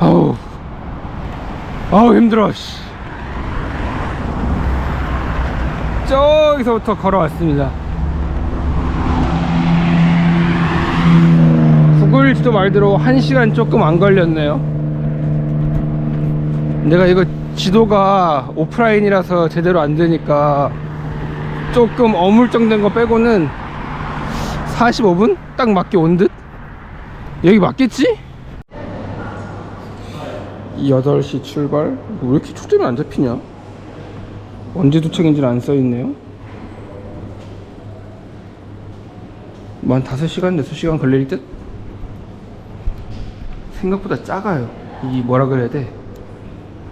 아우 아우 힘들어 씨. 저기서부터 걸어왔습니다 구글 지도 말대로 1시간 조금 안 걸렸네요 내가 이거 지도가 오프라인이라서 제대로 안 되니까 조금 어물쩡된 거 빼고는 45분? 딱 맞게 온 듯? 여기 맞겠지? 8시 출발? 왜 이렇게 초점이 안 잡히냐? 언제 도착인지는 안 써있네요 뭐한 5시간, 6시간 걸릴 듯? 생각보다 작아요 이 뭐라 그래야 돼?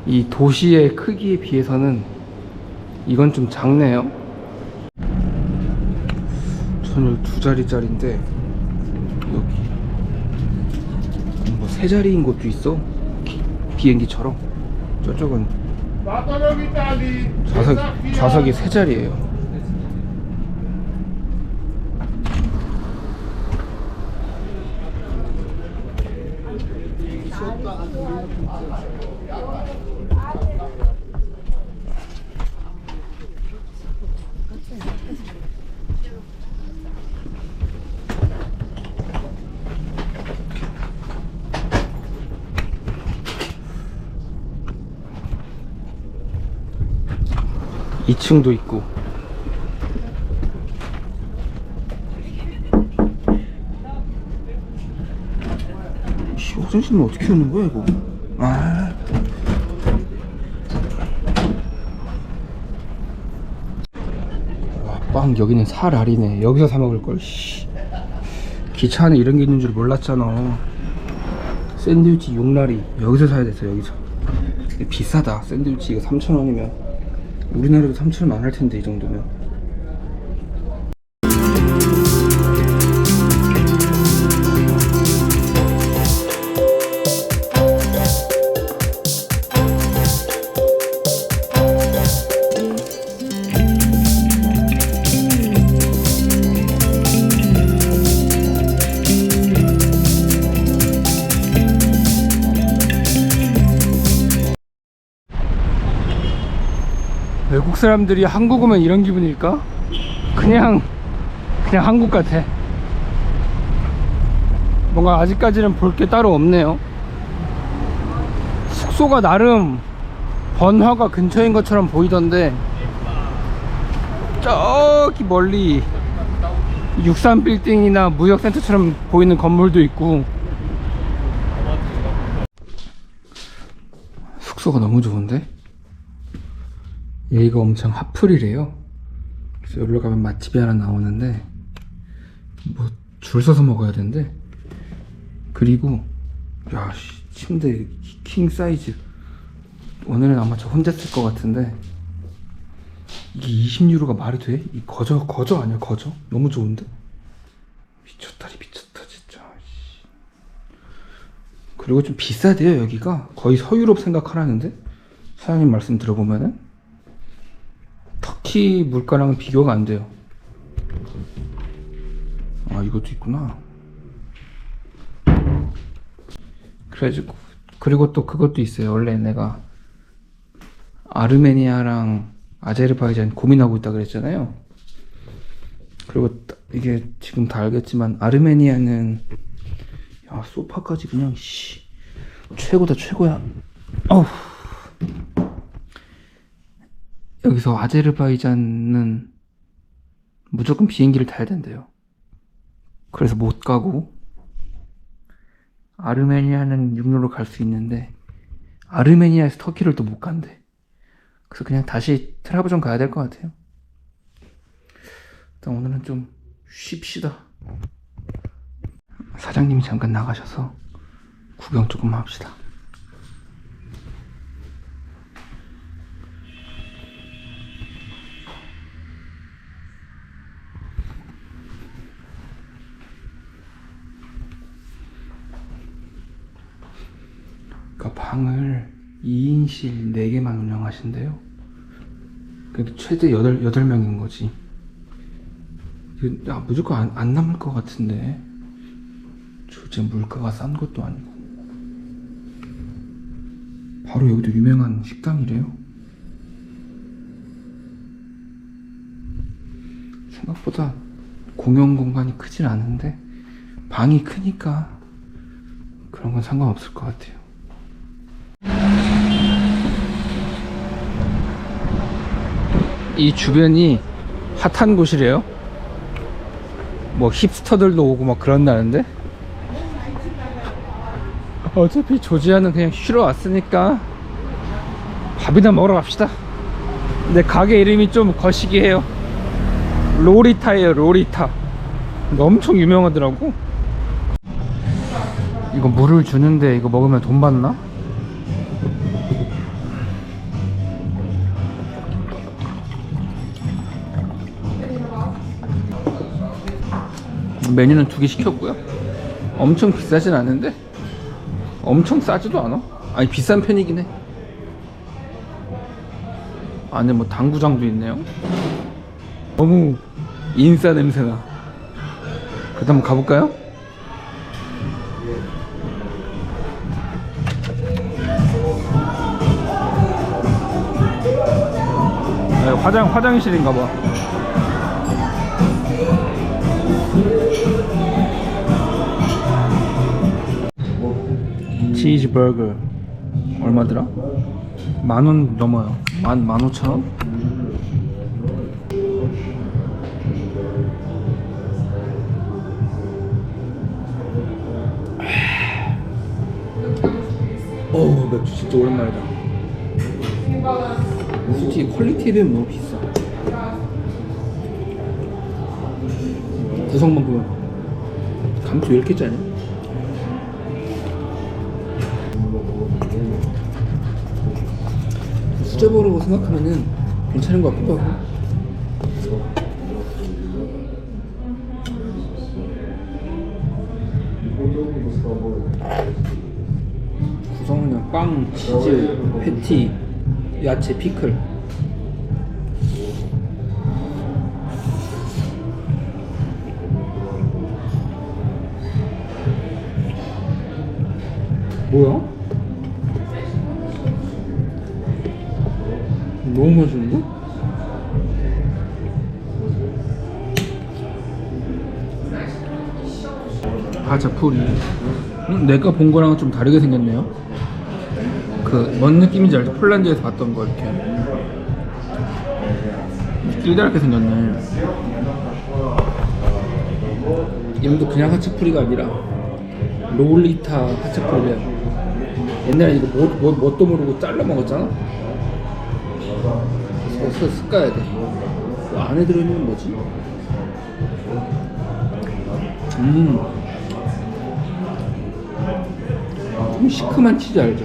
이 도시의 크기에 비해서는 이건 좀 작네요 저는 두 자리짜리인데 여기 뭐 세 자리인 곳도 있어 기- 비행기처럼? 저쪽은 좌석, 좌석이 세 자리예요 이층도 있고. 씨, 화장실은 어떻게 오는 거야 이거? 아. 와, 빵 여기는 살알이네. 여기서 사 먹을 걸 씨. 기차 안에 이런 게 있는 줄 몰랐잖아. 샌드위치 용라리. 여기서 사야 됐어 여기서. 근데 비싸다. 샌드위치 이거 3,000원이면 우리나라도 3,000원 안 할 텐데 이 정도면 사람들이 한국 오면 이런 기분일까? 그냥 그냥 한국 같아 뭔가 아직까지는 볼 게 따로 없네요 숙소가 나름 번화가 근처인 것처럼 보이던데 저기 멀리 63 빌딩이나 무역센터처럼 보이는 건물도 있고 숙소가 너무 좋은데? 여기가 엄청 핫플이래요. 그래서 여기로 가면 맛집이 하나 나오는데 뭐 줄 서서 먹어야 된대. 그리고 야 씨, 침대 킹 사이즈. 오늘은 아마 저 혼자 쓸 것 같은데 이게 20유로가 말이 돼? 이 거저 거저 아니야 거저? 너무 좋은데? 미쳤다리 미쳤다 진짜. 씨. 그리고 좀 비싸대요 여기가 거의 서유럽 생각하라는데 사장님 말씀 들어보면은 터키 물가랑은 비교가 안 돼요. 아, 이것도 있구나. 그래가지고, 그리고 또 그것도 있어요. 원래 내가 아르메니아랑 아제르바이잔 고민하고 있다 그랬잖아요. 그리고 딱 이게 지금 다 알겠지만 아르메니아는 야, 소파까지 그냥 씨 최고다 최고야. 어우. 여기서 아제르바이잔은 무조건 비행기를 타야 된대요. 그래서 못 가고 아르메니아는 육로로 갈 수 있는데 아르메니아에서 터키를 또 못 간대. 그래서 그냥 다시 트라브존 가야 될 것 같아요. 일단 오늘은 좀 쉽시다. 사장님이 잠깐 나가셔서 구경 조금 합시다. 그러니까 방을 2인실 4개만 운영하신대요. 그래도 최대 8, 8명인 거지. 야, 무조건 안, 안 남을 것 같은데. 저 지금 물가가 싼 것도 아니고. 바로 여기도 유명한 식당이래요. 생각보다 공용 공간이 크진 않은데 방이 크니까 그런 건 상관없을 것 같아요. 이 주변이 핫한 곳이래요. 뭐 힙스터들도 오고 막 그런다는데 어차피 조지아는 그냥 쉬러 왔으니까 밥이나 먹으러 갑시다. 근데 가게 이름이 좀 거시기해요. 로리타예요, 로리타. 엄청 유명하더라고. 이거 물을 주는데 이거 먹으면 돈 받나? 메뉴는 두 개 시켰고요. 엄청 비싸진 않은데 엄청 싸지도 않아. 아니 비싼 편이긴 해. 안에 뭐 당구장도 있네요. 너무 인싸 냄새나. 그래도 한번 가볼까요? 네, 화장 화장실인가 봐. 치즈버거 얼마더라? 만 원 넘어요. 만, 만 오천 원? 어우 맥주 진짜 오랜만이다. 솔직히 퀄리티에 비하면 너무 비싸. 구성만 보면 감초 왜 이렇게 짜냐? 수제버라고 생각하면은 괜찮은 것 같기도 하고 구성은 그냥 빵, 치즈, 패티, 야채, 피클 뭐야? 너무 맛있는데? 하자풀이. 음, 내가 본 거랑은 좀 다르게 생겼네요. 그 뭔 느낌인지 알죠? 폴란드에서 봤던 거 이렇게. 길다랗게 생겼네. 이름도 그냥 하츠풀이가 아니라 롤리타 하츠풀이래요 옛날에 이거 뭐, 뭐, 뭣도 모르고 잘라 먹었잖아 서서 습가야 돼. 그 안에 들어있는 건 뭐지? 음. 좀 시큼한 치즈 알죠?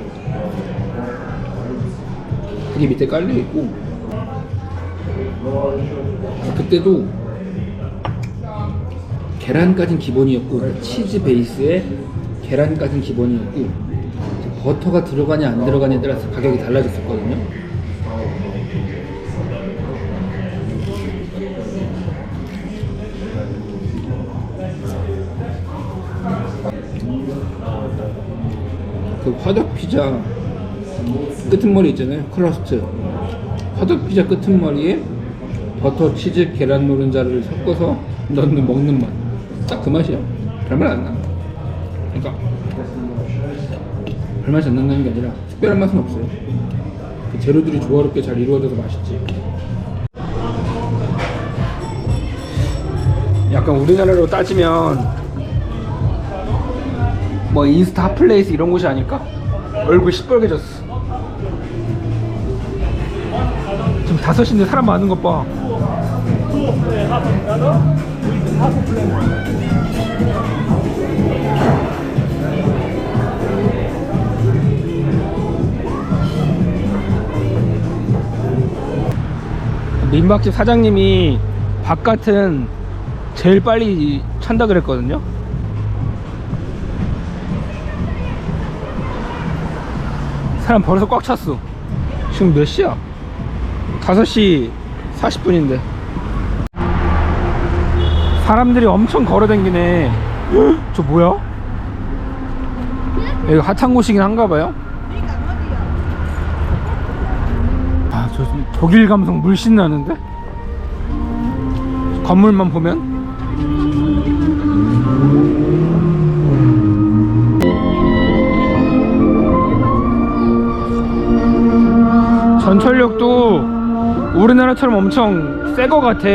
그게 밑에 깔려 있고. 그때도 계란까진 기본이었고 치즈 베이스에 계란까진 기본이었고 버터가 들어가냐 안 들어가냐에 따라서 가격이 달라졌었거든요. 그 화덕 피자 끄트머리 있잖아요. 크러스트. 화덕 피자 끄트머리에 버터 치즈 계란 노른자를 섞어서 넣는 먹는 맛. 딱 그 맛이야 별말 안 나. 그러니까 별맛이 안 난다는 게 아니라 특별한 맛은 없어요. 그 재료들이 조화롭게 잘 이루어져서 맛있지. 약간 우리나라로 따지면 뭐 인스타 핫플레이스 이런 곳이 아닐까? 얼굴 시뻘개졌어. 지금 5시인데 사람 많은 것봐. 민박집 사장님이 바깥은 제일 빨리 찬다 그랬거든요 사람 벌써 꽉 찼어. 지금 몇 시야? 5시 40분인데. 사람들이 엄청 걸어 댕기네. 저 뭐야? 여기 핫한 곳이긴 한가 봐요. 아, 저 독일 감성 물씬 나는데? 건물만 보면? 전철역도 우리나라처럼 엄청 새 거 같아.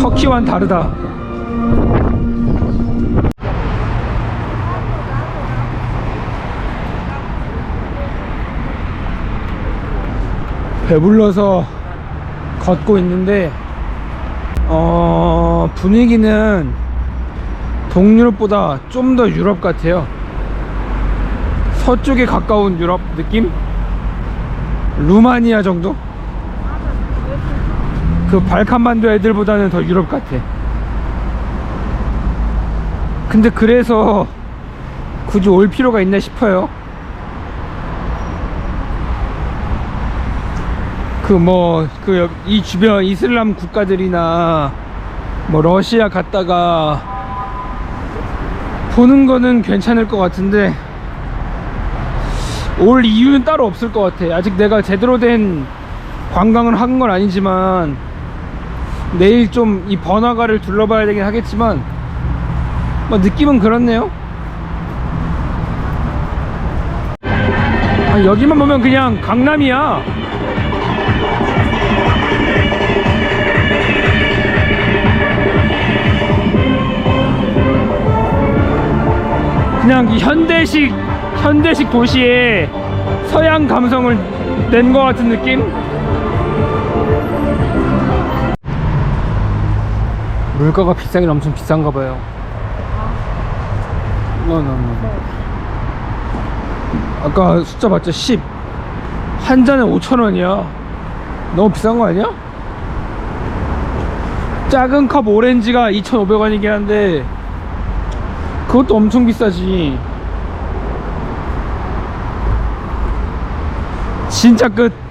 터키와는 다르다. 배불러서 걷고 있는데 어 분위기는 동유럽보다 좀 더 유럽 같아요 서쪽에 가까운 유럽 느낌? 루마니아 정도? 그 발칸반도 애들보다는 더 유럽 같아 근데 그래서 굳이 올 필요가 있나 싶어요 그 뭐 그 이 주변 이슬람 국가들이나 뭐 러시아 갔다가 보는 거는 괜찮을 것 같은데 올 이유는 따로 없을 것 같아. 아직 내가 제대로 된 관광을 한 건 아니지만 내일 좀 이 번화가를 둘러봐야 되긴 하겠지만 뭐 느낌은 그렇네요. 아, 여기만 보면 그냥 강남이야. 그냥 이 현대식 현대식 도시에 서양 감성을 낸 것 같은 느낌? 물가가 비싸긴 엄청 비싼가 봐요. 어, 어, 어. 아까 숫자 봤죠? 10. 한 잔에 5,000원이야. 너무 비싼 거 아니야? 작은 컵 오렌지가 2,500원이긴 한데 그것도 엄청 비싸지. 진짜 끝.